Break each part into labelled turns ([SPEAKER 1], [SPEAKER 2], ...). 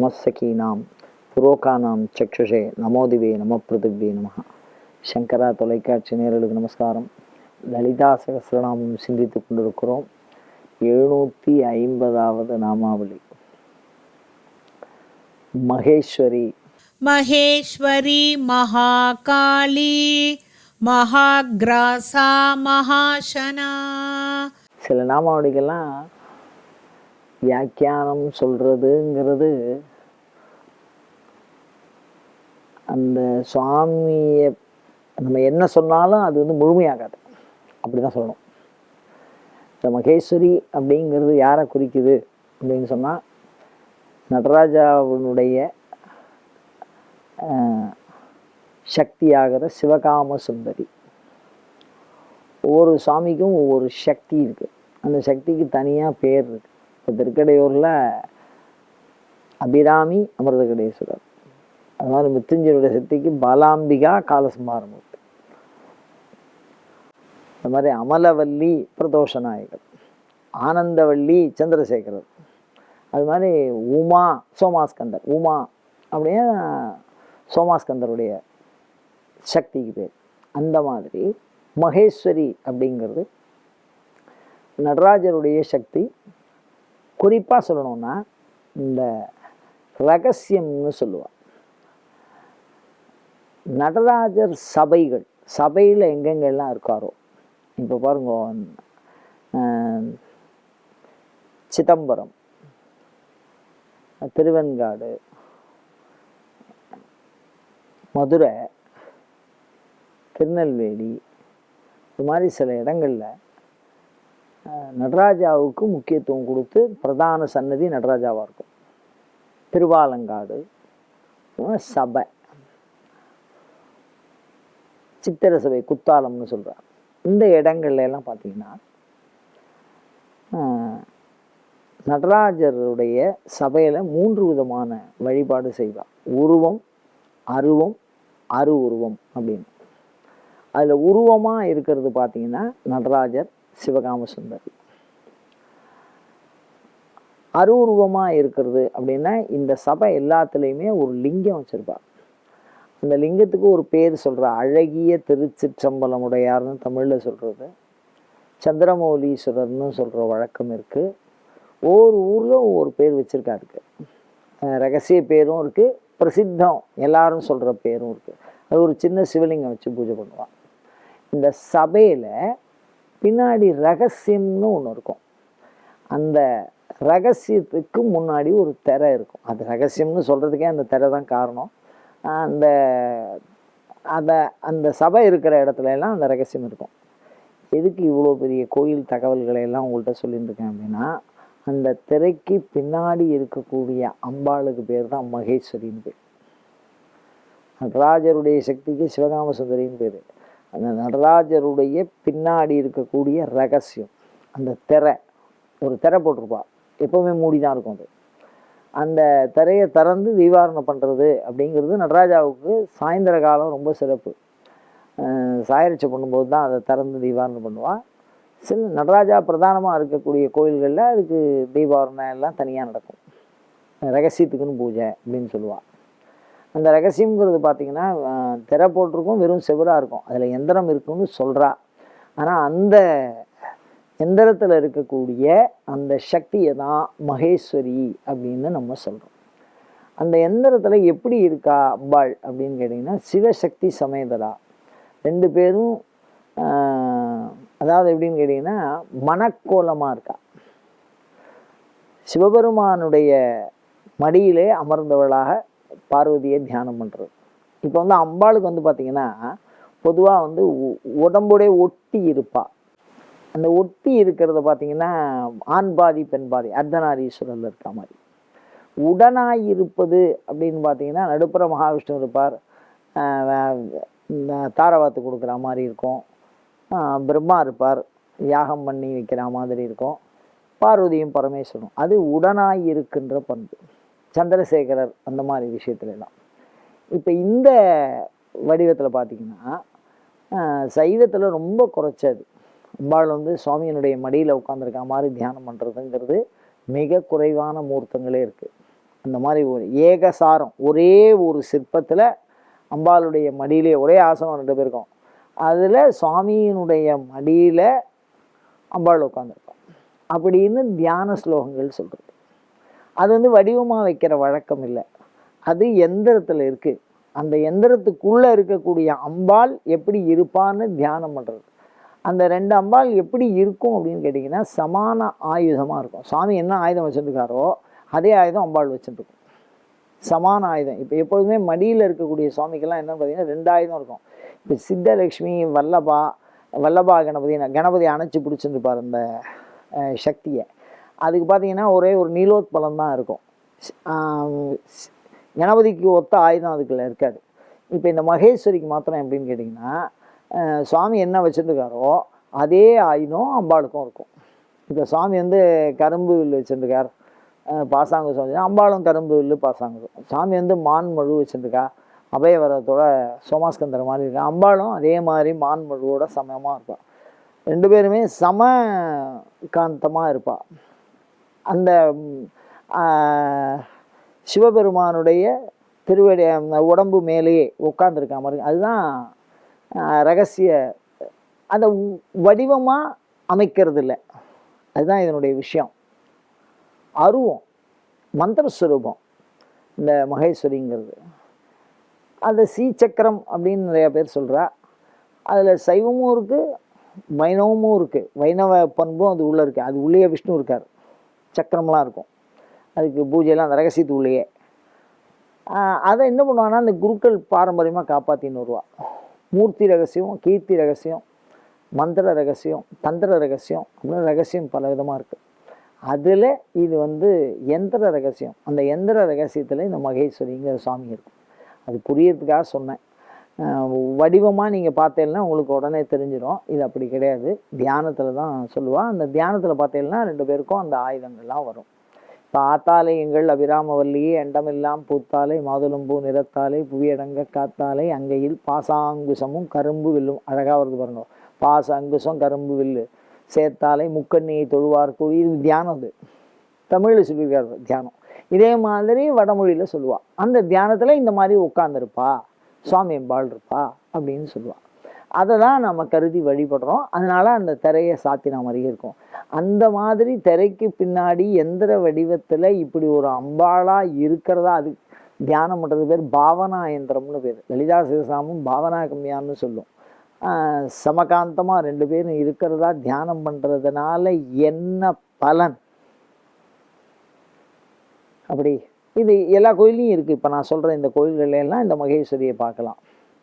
[SPEAKER 1] நமசகீனாம் புரோகானாம் சக்ஷுஷே நமோதிவே நம பிருத்திவே நம சங்கரா தொலைக்காட்சி நேரலுக்கு நமஸ்காரம் லலிதா சகசிரநாமம் சிந்தித்து கொண்டிருக்கிறோம்। எழுநூற்றி ஐம்பதாவது நாமாவளி। மகேஸ்வரி।
[SPEAKER 2] மகேஸ்வரி மகாகாளி மகாகிராசா மகாசனா।
[SPEAKER 1] சில நாமாவளிகள்லாம் வியாக்கியானம் சொல்றதுங்கிறது அந்த சுவாமியை நம்ம என்ன சொன்னாலும் அது வந்து முழுமையாகாது. அப்படி தான் சொல்லணும். இந்த மகேஸ்வரி அப்படிங்கிறது யாரை குறிக்குது? அப்படின்னு சொன்னால் நடராஜாவினுடைய சக்தியாகிற சிவகாம சுந்தரி. ஒவ்வொரு சாமிக்கும் ஒவ்வொரு சக்தி இருக்குது அந்த சக்திக்கு தனியாக பேர் இருக்குது இப்போ திருக்கடையூரில் அபிராமி அமிர்தகடேஸ்வரர். அது மாதிரி மிருத்யுஞ்சயருடைய சக்திக்கு பாலாம்பிகா காலசுமாரமூர்த்தி அது மாதிரி அமலவல்லி பிரதோஷ நாயகர் ஆனந்தவல்லி சந்திரசேகரர் அது மாதிரி உமா சோமாஸ்கந்தர் உமா அப்படின்னா சோமாஸ்கந்தருடைய சக்திக்கு பேர். அந்த மாதிரி மகேஸ்வரி அப்படிங்கிறது நடராஜருடைய சக்தி. குறிப்பாக சொல்லணும்னா இந்த ரகசியம்னு சொல்லுவாள் நடராஜர் சபைகள் சபையில் எங்கெங்கெல்லாம் இருக்காரோ இப்போ பாருங்க சிதம்பரம் திருவெண்காடு மதுரை திருநெல்வேலி இது மாதிரி சில இடங்களில் நடராஜாவுக்கு முக்கியத்துவம் கொடுத்து பிரதான சன்னதி நடராஜாவாக இருக்கும். திருவாலங்காடு சபை. சித்திர சபை குத்தாலம்னு சொல்கிறார் இந்த இடங்கள்ல எல்லாம் பார்த்தீங்கன்னா நடராஜருடைய சபையில் மூன்று விதமான வழிபாடு செய்வார். உருவம் அருவம் அரு உருவம் அப்படின்னு. அதில் உருவமாக இருக்கிறது பார்த்தீங்கன்னா நடராஜர் சிவகாம சுந்தரி அருவுருவமாக இருக்கிறது அப்படின்னா இந்த சபை எல்லாத்துலேயுமே ஒரு லிங்கம் வச்சுருப்பார். அந்த லிங்கத்துக்கு ஒரு பேர் சொல்கிற அழகிய திருச்சிற்றம்பலமுடையார்னு தமிழில் சொல்கிறது சந்திரமௌலீஸ்வரர்னு சொல்கிற வழக்கம் இருக்குது ஒவ்வொரு ஊரில் ஒவ்வொரு பேர் வச்சுருக்காருக்கு ரகசிய பேரும் இருக்குது பிரசித்தம் எல்லாரும் சொல்கிற பேரும் இருக்குது அது ஒரு சின்ன சிவலிங்கம் வச்சு பூஜை பண்ணுவான். இந்த சபையில் பின்னாடி ரகசியம்னு ஒன்று இருக்கும். அந்த ரகசியத்துக்கு முன்னாடி ஒரு திரை இருக்கும். அது ரகசியம்னு சொல்கிறதுக்கே அந்த திரை தான் காரணம். அந்த அந்த அந்த சபை இருக்கிற இடத்துல எல்லாம் அந்த ரகசியம் இருக்கும். எதுக்கு இவ்வளோ பெரிய கோயில் தகவல்களை எல்லாம் உங்கள்கிட்ட சொல்லியிருக்கேன் அப்படின்னா அந்த திரைக்கு பின்னாடி இருக்கக்கூடிய அம்பாளுக்கு பேர் தான் மகேஸ்வரின்னு பேர். நடராஜருடைய சக்திக்கு சிவகாம சுந்தரின்னு பேர். அந்த நடராஜருடைய பின்னாடி இருக்கக்கூடிய ரகசியம் அந்த திரை. ஒரு திரை போட்டிருப்பா. எப்போவுமே மூடி தான் இருக்கும் அது. அந்த திரையை திறந்து தீபாரணம் பண்ணுறது அப்படிங்கிறது நடராஜாவுக்கு சாயந்தர காலம் ரொம்ப சிறப்பு. அஹ் சாயரிச்சை பண்ணும்போது தான் அதை திறந்து தீபாரணம் பண்ணுவாள் சில நடராஜா பிரதானமாக இருக்கக்கூடிய கோயில்களில் அதுக்கு தீபாவரணம் எல்லாம் தனியாக நடக்கும். ரகசியத்துக்குன்னு பூஜை அப்படின்னு சொல்லுவாள் அந்த ரகசியங்கிறது பார்த்திங்கன்னா திரை போட்டிருக்கும் வெறும் செவராக இருக்கும். அதில் எந்திரம் இருக்குன்னு சொல்கிறா ஆனால் அந்த எந்திரத்தில் இருக்கக்கூடிய அந்த சக்தியை தான் மகேஸ்வரி அப்படின்னு நம்ம சொல்கிறோம் அந்த எந்திரத்தில் எப்படி இருக்கா அம்பாள் அப்படின்னு கேட்டிங்கன்னா சிவசக்தி சமேதரா. ரெண்டு பேரும் அதாவது எப்படின்னு கேட்டிங்கன்னா மனக்கோலமாக இருக்கா. சிவபெருமானுடைய மடியிலே அமர்ந்தவளாக பார்வதியை தியானம் பண்ணுறது இப்போ வந்து அம்பாளுக்கு வந்து பார்த்திங்கன்னா பொதுவாக வந்து உ- ஒட்டி இருப்பாள் அந்த ஒட்டி இருக்கிறத பார்த்தீங்கன்னா ஆண் பாதி பெண் பாதி அர்த்தநாரீஸ்வரரில் இருக்க மாதிரி. உடனாய் இருப்பது அப்படின்னு பார்த்தீங்கன்னா நடுப்புற மகாவிஷ்ணு இருப்பார். இந்த தாரவாத்து கொடுக்குற மாதிரி இருக்கும். பிரம்மா இருப்பார். யாகம் பண்ணி வைக்கிற மாதிரி இருக்கும். பார்வதியும் பரமேஸ்வரனும். அது உடனாய் இருக்கின்ற பண்பு. சந்திரசேகரர் அந்த மாதிரி விஷயத்துலலாம். இப்போ இந்த வடிவத்தில் பார்த்தீங்கன்னா சைவத்தில் ரொம்ப குறைச்சது. அம்பாள் வந்து சுவாமியினுடைய மடியில் உட்காந்துருக்க மாதிரி தியானம் பண்ணுறதுங்கிறது மிக குறைவான மூர்த்தங்களே இருக்குது அந்த மாதிரி ஒரு ஏகசாரம் ஒரே ஒரு சிற்பத்தில் அம்பாளுடைய மடியிலே ஒரே ஆசனம் ரெண்டு பேருக்கும் அதில் சுவாமியினுடைய மடியில் அம்பாள் உட்காந்துருக்கோம் அப்படின்னு தியான ஸ்லோகங்கள் சொல்கிறது அது வந்து வடிவமாக வைக்கிற வழக்கம் இல்லை. அது எந்திரத்தில் இருக்குது அந்த எந்திரத்துக்குள்ளே இருக்கக்கூடிய அம்பாள் எப்படி இருப்பான்னு தியானம் பண்ணுறது அந்த ரெண்டு அம்பாள் எப்படி இருக்கும் அப்படின்னு கேட்டிங்கன்னா சமான ஆயுதமாக இருக்கும். சாமி என்ன ஆயுதம் வச்சுருக்காரோ அதே ஆயுதம் அம்பாள் வச்சுருக்கும். சமான ஆயுதம். இப்போ எப்பொழுதுமே மடியில் இருக்கக்கூடிய சுவாமிக்கெல்லாம் என்னென்னு பார்த்தீங்கன்னா ரெண்டு ஆயுதம் இருக்கும். இப்போ சித்தலக்ஷ்மி வல்லபா வல்லபா கணபதி கணபதி அணைச்சி பிடிச்சிருப்பார் அந்த சக்தியை. அதுக்கு பார்த்தீங்கன்னா ஒரே ஒரு நீலோத்பலம் தான் இருக்கும். கணபதிக்கு ஒத்த ஆயுதம் அதுக்குள்ள இருக்காது. இப்போ இந்த மகேஸ்வரிக்கு மாத்திரம் எப்படின்னு கேட்டிங்கன்னா சுவாமி என்ன வச்சுருக்காரோ அதே ஆயுதம் அம்பாளுக்கும் இருக்கும். இப்போ சுவாமி வந்து கரும்பு வில்லு வச்சுருக்கார். பாசாங்கு சுவாமி. அம்பாளும் கரும்பு வில்லு பாசாங்கு. சாமி வந்து மான் மழு வச்சுருக்கா. அபயவரத்தோட சோமாஸ்கந்தர் மாதிரி இருக்கா. அம்பாளும் அதே மாதிரி மான் மழுவோட சமயமாக இருப்பாள் ரெண்டு பேருமே சம காந்தமாக இருப்பாள் அந்த சிவபெருமானுடைய திருவடி உடம்பு மேலேயே உட்காந்துருக்க மாதிரி. அதுதான் ரகசிய அந்த வடிவமாக அமைக்கிறது இல்லை அதுதான் இதனுடைய விஷயம். அருவம் மந்திரஸ்வரூபம் இந்த மகேஸ்வரிங்கிறது. அது சீச்சக்கரம் அப்படின்னு நிறைய பேர் சொல்கிறா அதில் சைவமும் இருக்குது வைணவமும் இருக்குது வைணவ பண்பும் அது உள்ளே இருக்குது அது உள்ளேயே விஷ்ணு இருக்கார். சக்கரம்லாம் இருக்கும். அதுக்கு பூஜையெல்லாம் அந்த ரகசியத்து உள்ளேயே. அதை என்ன பண்ணுவாங்கன்னா அந்த குருக்கள் பாரம்பரியமாக காப்பாற்றின்னு வருவாள் மூர்த்தி ரகசியம் கீர்த்தி ரகசியம் மந்திர ரகசியம் தந்திர ரகசியம் அப்படின்னு ரகசியம் பல விதமாக இருக்குது அதில் இது வந்து எந்திர ரகசியம். அந்த எந்திர ரகசியத்தில் இந்த மகேஸ்வரிங்கிற சுவாமி இருக்கும். அது புரியறதுக்காக சொன்னேன். வடிவமாக நீங்கள் பார்த்தீங்கன்னா உங்களுக்கு உடனே தெரிஞ்சிடும் இது அப்படி கிடையாது. தியானத்தில் தான் சொல்லுவாள் அந்த தியானத்தில் பார்த்தீங்கன்னா ரெண்டு பேருக்கும் அந்த ஆயுதங்கள்லாம் வரும். இப்போ எங்கள் அபிராமவல்லியே அண்டமெல்லாம் பூத்தாலை மாதுளம்பூ நிறத்தாலை புவியடங்க காத்தாலை அங்கையில் பாசாங்குசமும் கரும்பு வில்லும். அழகாக வருது பாருங்க. பாச அங்குசம் கரும்பு வில்லு. சேர்த்தாலை முக்கண்ணியை தொழுவார் இது தியானம் அது. தமிழில் சொல்லியிருக்காரு தியானம். இதே மாதிரி வடமொழியில் சொல்லுவாள் அந்த தியானத்தில் இந்த மாதிரி உட்காந்துருப்பா சுவாமி அம்பாள் இருப்பா அப்படின்னு சொல்லுவாள் அதை தான் நம்ம கருதி வழிபடுறோம். அதனால் அந்த திரையை சாத்தின மாதிரி இருக்கும் அந்த மாதிரி திரைக்கு பின்னாடி எந்திர வடிவத்தில் இப்படி ஒரு அம்பாளாக இருக்கிறதா அது தியானம் பண்ணுறது பேர் பாவனா எந்திரம்னு பேர். லலிதா சிவசாமும் பாவனா கம்மியான்னு சொல்லும். சமகாந்தமாக ரெண்டு பேரும் இருக்கிறதா தியானம் பண்ணுறதுனால என்ன பலன்? அப்படி. இது எல்லா கோயில்லையும் இருக்குது இப்போ நான் சொல்கிற இந்த கோயில்கள்ல எல்லாம் இந்த மகேஸ்வரியை பார்க்கலாம்.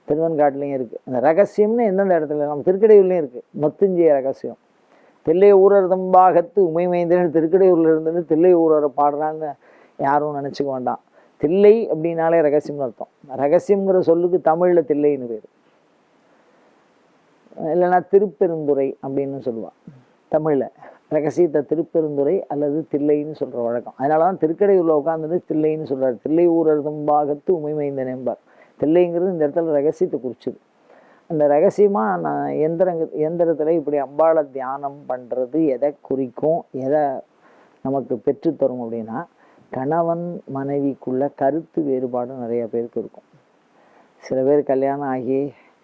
[SPEAKER 1] திருவன்காட்டுலேயும் இருக்குது அந்த ரகசியம்னு எந்தெந்த இடத்துல நம்ம திருக்கடையூர்லேயும் இருக்குது மொத்துஞ்சிய ரகசியம். தில்லை ஊரர் தும்பாகத்து உமை உமைமைந்தன் திருக்கடையூரில் இருந்து தில்லை ஊரரை பாடுறான்னு யாரும் நினச்சிக்க வேண்டாம். தில்லை அப்படின்னாலே ரகசியம்னு அர்த்தம். ரகசியங்கிற சொல்லுக்கு தமிழில் தில்லைன்னு பேர். இல்லைன்னா திருப்பெருந்துறை அப்படின்னு சொல்லுவான் தமிழில். ரகசியத்தை திருப்பெருந்துறை அல்லது தில்லைன்னு சொல்கிற வழக்கம். அதனால தான் திருக்கடையூரில் உட்காந்துட்டு தில்லைன்னு சொல்கிறார் தில்லை ஊரர் தும்பாகத்து உமை உமைமைந்தன் என்பார். தில்லைங்கிறது இந்த இடத்துல ரகசியத்தை குறிச்சுது. அந்த ரகசியமாக நான் எந்திரங்க எந்திரத்தில் இப்படி அம்பாளை தியானம் பண்ணுறது எதை குறிக்கும் எதை நமக்கு பெற்றுத்தரும் அப்படின்னா கணவன் மனைவிக்குள்ள கருத்து வேறுபாடு நிறைய பேருக்கு இருக்கும். சில பேர் கல்யாணம் ஆகி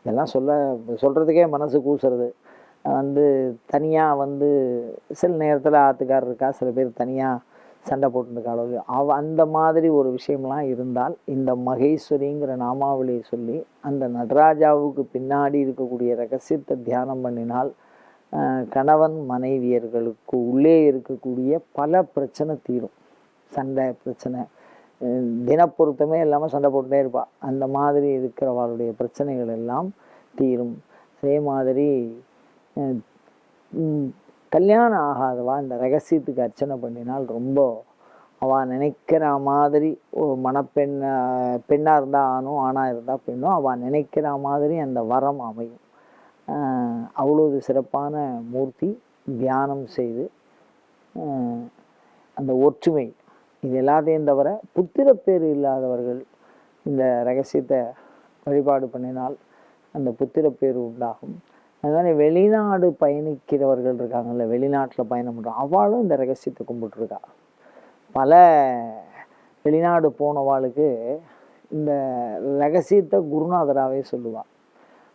[SPEAKER 1] இதெல்லாம் சொல்ல சொல்கிறதுக்கே மனசு கூசுறது. வந்து தனியாக வந்து சில நேரத்தில் ஆத்துக்காரர் இருக்கா சில பேர் தனியாக சண்டை போட்டுருக்காளோ அவ அந்த மாதிரி ஒரு விஷயம்லாம் இருந்தால் இந்த மகேஸ்வரிங்கிற நாமாவளியை சொல்லி அந்த நடராஜாவுக்கு பின்னாடி இருக்கக்கூடிய ரகசியத்தை தியானம் பண்ணினால் கணவன் மனைவியர்களுக்கு உள்ளே இருக்கக்கூடிய பல பிரச்சனை தீரும். சண்டை பிரச்சனை. தினப்பொருத்தமே இல்லாமல் சண்டை போட்டுட்டே இருப்பாள் அந்த மாதிரி இருக்கிறவாளுடைய பிரச்சனைகள் எல்லாம் தீரும். அதே மாதிரி கல்யாணம் ஆகாதவா? இந்த ரகசியத்துக்கு அர்ச்சனை பண்ணினால் ரொம்ப அவள் நினைக்கிற மாதிரி ஒரு மணப்பெண் பெண்ணாக இருந்தால் ஆணும் ஆணாக இருந்தால் பெண்ணும். அவள் நினைக்கிற மாதிரி அந்த வரம் அமையும். அவ்வளோது சிறப்பான மூர்த்தி தியானம் செய்து அந்த ஒற்றுமை இது எல்லாத்தையும் தவிர புத்திரப்பேறு இல்லாதவர்கள் இந்த ரகசியத்தை வழிபாடு பண்ணினால் அந்த புத்திரப்பேறு உண்டாகும். அது வெளிநாடு பயணிக்கிறவர்கள் இருக்காங்கல்ல வெளிநாட்டில் பயணம் பண்ணுறோம் அவளும் இந்த ரகசியத்தை கும்பிட்டுருக்கா. பல வெளிநாடு போனவாளுக்கு இந்த ரகசியத்தை குருநாதராகவே சொல்லுவாள்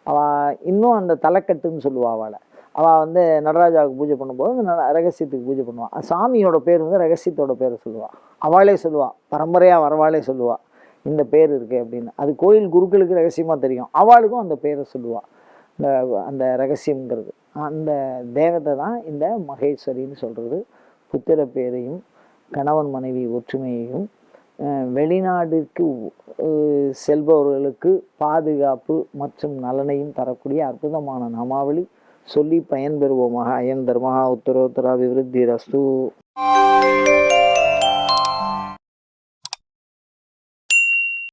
[SPEAKER 1] அவள் இன்னும் அந்த தலைக்கட்டுன்னு சொல்லுவாள் அவளை. அவள் வந்து நடராஜாவுக்கு பூஜை பண்ணும்போது அந்த ரகசியத்துக்கு பூஜை பண்ணுவாள் சாமியோட பேர் வந்து ரகசியத்தோட பேரை சொல்லுவாள் அவளே சொல்லுவாள் பரம்பரையாக வரவாளே சொல்லுவாள் இந்த பேர் இருக்கு அப்படின்னு. அது கோயில் குருக்களுக்கு ரகசியமாக தெரியும். அவளுக்கும் அந்த பேரை சொல்லுவாள் இந்த அந்த ரகசியங்கிறது அந்த தேவதை தான் இந்த மகேஸ்வரின்னு சொல்கிறது புத்திர பேரையும் கணவன் மனைவி ஒற்றுமையையும் வெளிநாட்டிற்கு செல்பவர்களுக்கு பாதுகாப்பு மற்றும் நலனையும் தரக்கூடிய அற்புதமான நாமாவளி சொல்லி பயன்பெறுவோமாக. அயன் தர்மஹா உத்தரோத்தரா விருத்தி ரஸ்து